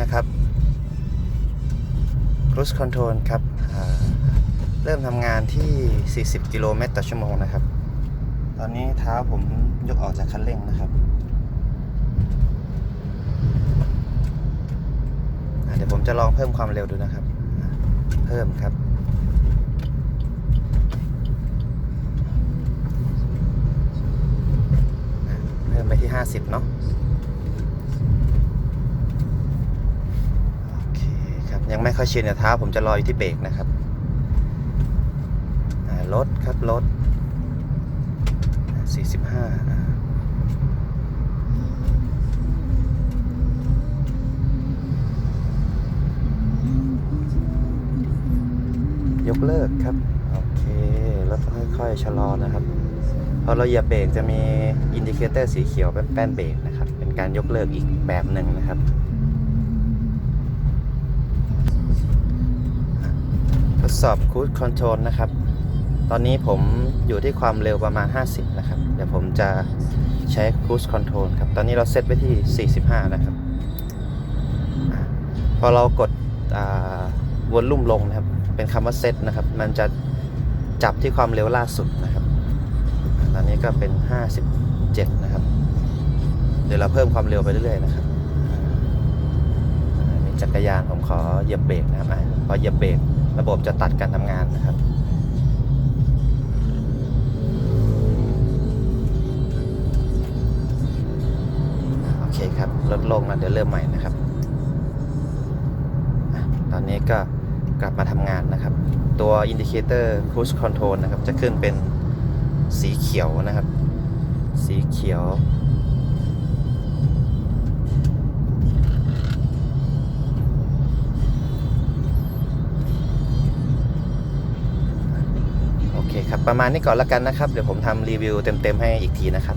นะครับ Cruise Control ครับเริ่มทำงานที่ 40 กิโลเมตรต่อชั่วโมงนะครับ ตอนนี้เท้าผมยกออกจากคันเร่งนะครับเดี๋ยวผมจะลองเพิ่มความเร็วดูนะครับ เพิ่มครับเพิ่มไปที่ 50 เนาะโอเคครับ ยังไม่ค่อยชินกับเท้าผมจะรออยู่ที่เบรกนะครับอ่ารถครับรถอ่า45อ่ายกเลิกครับ โอเครถค่อยๆชะลอนะครับ พอเราเหยียบเบรกจะมีอินดิเคเตอร์สีเขียวเป็นแป้นเบรกนะครับ เป็นการยกเลิกอีกแบบหนึ่งนะครับ ทด สอบ Cruise Control นะครับ ตอนนี้ผมอยู่ที่ความเร็วประมาณ 50 นะครับ เดี๋ยวผมจะใช้ Cruise Control ครับ ตอนนี้เราเซตไว้ที่ 45 นะครับ พอเรากดวนลุ่มลงนะครับ เป็นคำว่าเซตนะครับ มันจะจับที่ความเร็วล่าสุดนะครับ ตอนนี้ก็เป็น 57 นะครับ เดี๋ยวเราเพิ่มความเร็วไปเรื่อยๆนะครับมีจักรยานผมขอเหยียบเบรกนะครับอะพอเหยียบเบรก ระบบจะตัดการทำงานนะครับโอเคครับลดลงแล้วเดี๋ยวเริ่มใหม่นะครับ ตอนนี้ก็กลับมาทำงานนะครับ ตัวอินดิเคเตอร์ Cruise Control นะครับ จะขึ้นเป็นสีเขียวนะครับ สีเขียว เคครับ ประมาณนี้ก่อนละกันนะครับ เดี๋ยวผมทำรีวิวเต็มๆให้อีกทีนะครับ